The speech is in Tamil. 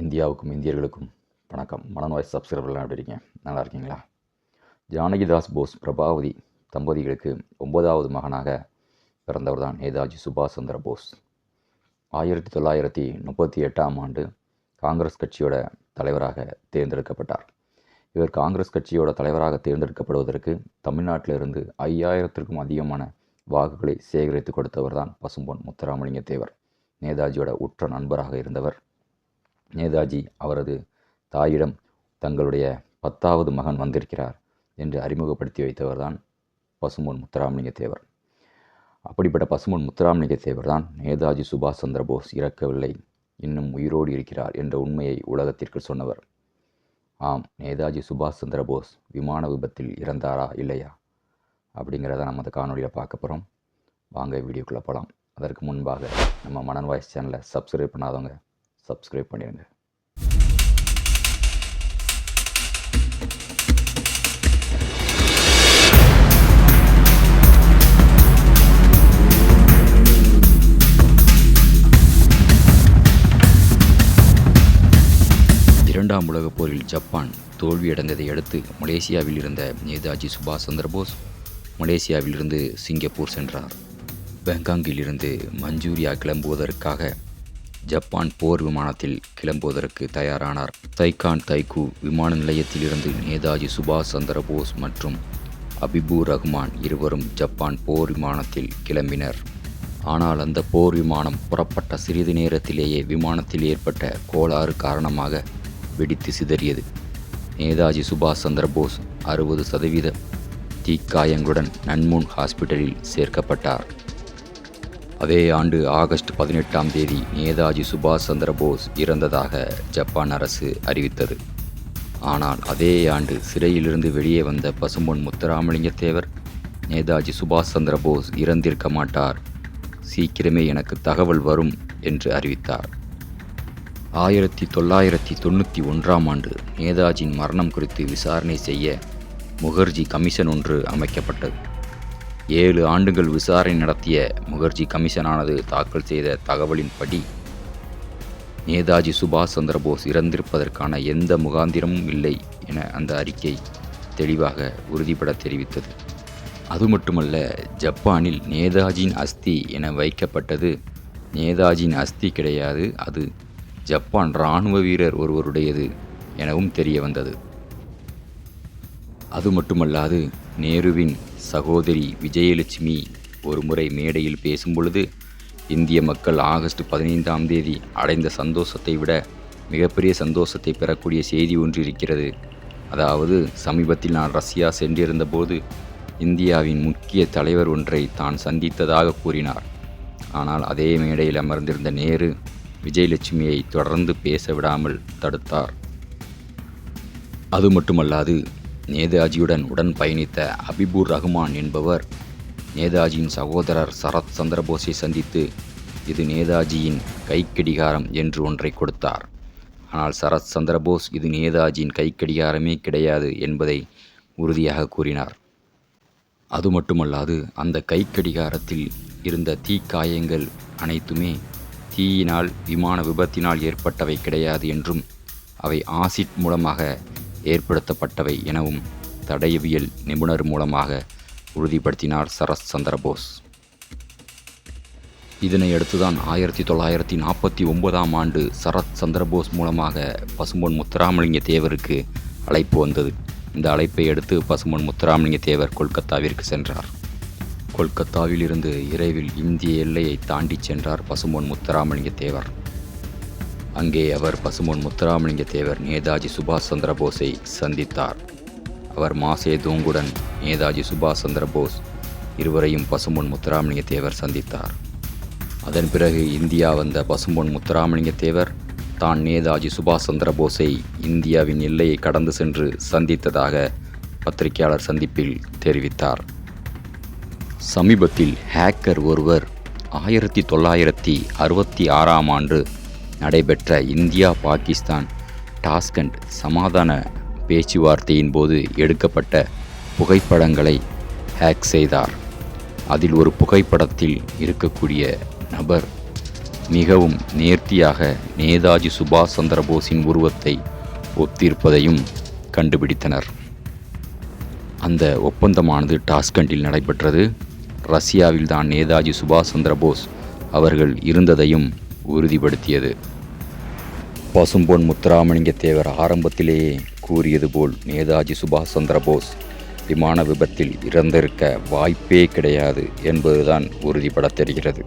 இந்தியாவுக்கும் இந்தியர்களுக்கும் வணக்கம். மனநோய் சப்ஸ்கிரைபர்லாம் எப்படி இருக்கீங்க? நல்லா இருக்கீங்களா? ஜானகிதாஸ் போஸ் பிரபாவதி தம்பதிகளுக்கு ஒன்பதாவது மகனாக பிறந்தவர் தான் நேதாஜி சுபாஷ் சந்திர போஸ். ஆயிரத்தி தொள்ளாயிரத்தி முப்பத்தி எட்டாம் ஆண்டு காங்கிரஸ் கட்சியோட தலைவராக தேர்ந்தெடுக்கப்பட்டார். இவர் காங்கிரஸ் கட்சியோட தலைவராக தேர்ந்தெடுக்கப்படுவதற்கு தமிழ்நாட்டிலிருந்து ஐயாயிரத்திற்கும் அதிகமான வாக்குகளை சேகரித்து கொடுத்தவர் தான் பசும்பொன் முத்துராமலிங்க தேவர் நேதாஜியோட உற்ற நண்பராக இருந்தவர். நேதாஜி அவரது தாயிடம் தங்களுடைய பத்தாவது மகன் வந்திருக்கிறார் என்று அறிமுகப்படுத்தி வைத்தவர்தான் தான் முத்துராமலிங்க தேவர் அப்படிப்பட்ட பசும்பொன் முத்துராமலிங்க தேவர் தான் நேதாஜி சுபாஷ் சந்திர போஸ் இறக்கவில்லை இன்னும் உயிரோடு இருக்கிறார் என்ற உண்மையை உலகத்திற்கு சொன்னவர். ஆம் நேதாஜி சுபாஷ் சந்திர போஸ் விமான விபத்தில் இறந்தாரா இல்லையா? அப்படிங்கிறத நம்ம அந்த காணொலியில் பார்க்க போகிறோம் வாங்க வீடியோக்குள்ளே போகலாம் அதற்கு முன்பாக நம்ம மனன் வாய்ஸ் சேனலை சப்ஸ்கிரைப் பண்ணாதவங்க சப்ஸ்கிரைப் பண்ணிடுங்க இரண்டாம் உலகப் போரில் ஜப்பான் தோல்வியடைந்ததை அடுத்து மலேசியாவில் இருந்த நேதாஜி சுபாஷ் சந்திரபோஸ் மலேசியாவிலிருந்து சிங்கப்பூர் சென்றார். பேங்காங்கில் இருந்து மஞ்சூரியா கிளம்புவதற்காக ஜப்பான் போர் விமானத்தில் கிளம்புவதற்கு தயாரானார். தைகான் தைக்கு விமான நிலையத்திலிருந்து நேதாஜி சுபாஷ் சந்திர போஸ் மற்றும் அபிபூர் ரஹ்மான் இருவரும் ஜப்பான் போர் விமானத்தில் கிளம்பினர். ஆனால் அந்த போர் விமானம் புறப்பட்ட சிறிது நேரத்திலேயே விமானத்தில் ஏற்பட்ட கோளாறு காரணமாக வெடித்து சிதறியது. நேதாஜி சுபாஷ் சந்திர போஸ் அறுபது சதவீத தீக்காயங்களுடன் நன்முன் ஹாஸ்பிட்டலில் சேர்க்கப்பட்டார். அதே ஆண்டு ஆகஸ்ட் பதினெட்டாம் தேதி நேதாஜி சுபாஷ் சந்திர போஸ் இறந்ததாக ஜப்பான் அரசு அறிவித்தது. ஆனால் அதே ஆண்டு சிறையிலிருந்து வெளியே வந்த பசும்பொன் முத்துராமலிங்க தேவர் நேதாஜி சுபாஷ் சந்திர போஸ் இறந்திருக்க மாட்டார். சீக்கிரமே எனக்கு தகவல் வரும் என்று அறிவித்தார். ஆயிரத்தி தொள்ளாயிரத்தி தொண்ணூற்றி ஒன்றாம் ஆண்டு நேதாஜியின் மரணம் குறித்து விசாரணை செய்ய முகர்ஜி கமிஷன் ஒன்று அமைக்கப்பட்டது. ஏழு ஆண்டுகள் விசாரணை நடத்திய முகர்ஜி கமிஷனானது தாக்கல் செய்த தகவலின்படி நேதாஜி சுபாஷ் சந்திரபோஸ் இறந்திருப்பதற்கான எந்த முகாந்திரமும் இல்லை என அந்த அறிக்கை தெளிவாக உறுதிபட தெரிவித்தது. அது மட்டுமல்ல ஜப்பானில் நேதாஜியின் அஸ்தி என வைக்கப்பட்டது நேதாஜியின் அஸ்தி கிடையாது அது ஜப்பான் இராணுவ வீரர் ஒருவருடையது எனவும் தெரிய வந்தது அது மட்டுமல்லாது நேருவின் சகோதரி விஜயலட்சுமி ஒருமுறை மேடையில் பேசும்பொழுது இந்திய மக்கள் ஆகஸ்ட் பதினைந்தாம் தேதி அடைந்த சந்தோஷத்தை விட மிகப்பெரிய சந்தோஷத்தை பெறக்கூடிய செய்தி ஒன்று இருக்கிறது. அதாவது சமீபத்தில் நான் ரஷ்யா சென்றிருந்தபோது இந்தியாவின் முக்கிய தலைவர் ஒன்றை தான் சந்தித்ததாக கூறினார். ஆனால் அதே மேடையில் அமர்ந்திருந்த நேரு விஜயலட்சுமியை தொடர்ந்து பேச விடாமல் தடுத்தார். அது மட்டுமல்லாது நேதாஜியுடன் உடன் பயணித்த அபிபூர் ரஹ்மான் என்பவர் நேதாஜியின் சகோதரர் சரத் சந்திரபோஸை சந்தித்து இது நேதாஜியின் கைக்கடிகாரம் என்று ஒன்றை கொடுத்தார். ஆனால் சரத் சந்திரபோஸ் இது நேதாஜியின் கைக்கடிகாரமே கிடையாது என்பதை உறுதியாக கூறினார். அது மட்டுமல்லாது அந்த கைக்கடிகாரத்தில் இருந்த தீக்காயங்கள் அனைத்துமே தீயினால் விமான விபத்தினால் ஏற்பட்டவை கிடையாது என்றும் அவை ஆசிட் மூலமாக ஏற்படுத்தப்பட்டவை எனவும் தடயவியல் நிபுணர் மூலமாக உறுதிப்படுத்தினார் சரத் சந்திரபோஸ். இதனையடுத்துதான் ஆயிரத்தி தொள்ளாயிரத்தி நாற்பத்தி ஒன்பதாம் ஆண்டு சரத் சந்திரபோஸ் மூலமாக பசும்பொன் முத்துராமலிங்க தேவருக்கு அழைப்பு வந்தது. இந்த அழைப்பை அடுத்து பசும்பொன் முத்துராமலிங்க தேவர் கொல்கத்தாவிற்கு சென்றார். கொல்கத்தாவில் இருந்து இரவில் இந்திய எல்லையை தாண்டிச் சென்றார் பசும்பொன் முத்துராமலிங்க தேவர். அங்கே அவர் பசுமொன் முத்துராமலிங்க தேவர் நேதாஜி சுபாஷ் சந்திர போஸை சந்தித்தார். அவர் மாசே தூங்குடன் நேதாஜி சுபாஷ் சந்திர போஸ் இருவரையும் பசும்பொன் முத்துராமலிங்க தேவர் சந்தித்தார். அதன் பிறகு இந்தியா வந்த பசும்பொன் முத்துராமலிங்க தேவர் தான் நேதாஜி சுபாஷ் சந்திர போஸை இந்தியாவின் எல்லையை கடந்து சென்று சந்தித்ததாக பத்திரிகையாளர் சந்திப்பில் தெரிவித்தார். சமீபத்தில் ஹேக்கர் ஒருவர் ஆயிரத்தி தொள்ளாயிரத்தி அறுபத்தி ஆறாம் ஆண்டு நடைபெற்ற இந்தியா பாகிஸ்தான் டாஸ்கண்ட் சமாதான பேச்சுவார்த்தையின் போது எடுக்கப்பட்ட புகைப்படங்களை ஹேக் செய்தார். அதில் ஒரு புகைப்படத்தில் இருக்கக்கூடிய நபர் மிகவும் நேர்த்தியாக நேதாஜி சுபாஷ் சந்திரபோஸின் உருவத்தை ஒத்திருப்பதையும் கண்டுபிடித்தனர். அந்த ஒப்பந்தமானது டாஸ்கண்டில் நடைபெற்றது. ரஷ்யாவில்தான் நேதாஜி சுபாஷ் சந்திரபோஸ் அவர்கள் இருந்ததையும் உறுதிப்படுத்தியது. பசும்பொன் முத்துராமலிங்க தேவர் ஆரம்பத்திலேயே கூறியது போல் நேதாஜி சுபாஷ் சந்திரபோஸ் விமான விபத்தில் இறந்திருக்க வாய்ப்பே கிடையாது என்பதுதான் உறுதிபடத் தெரிகிறது.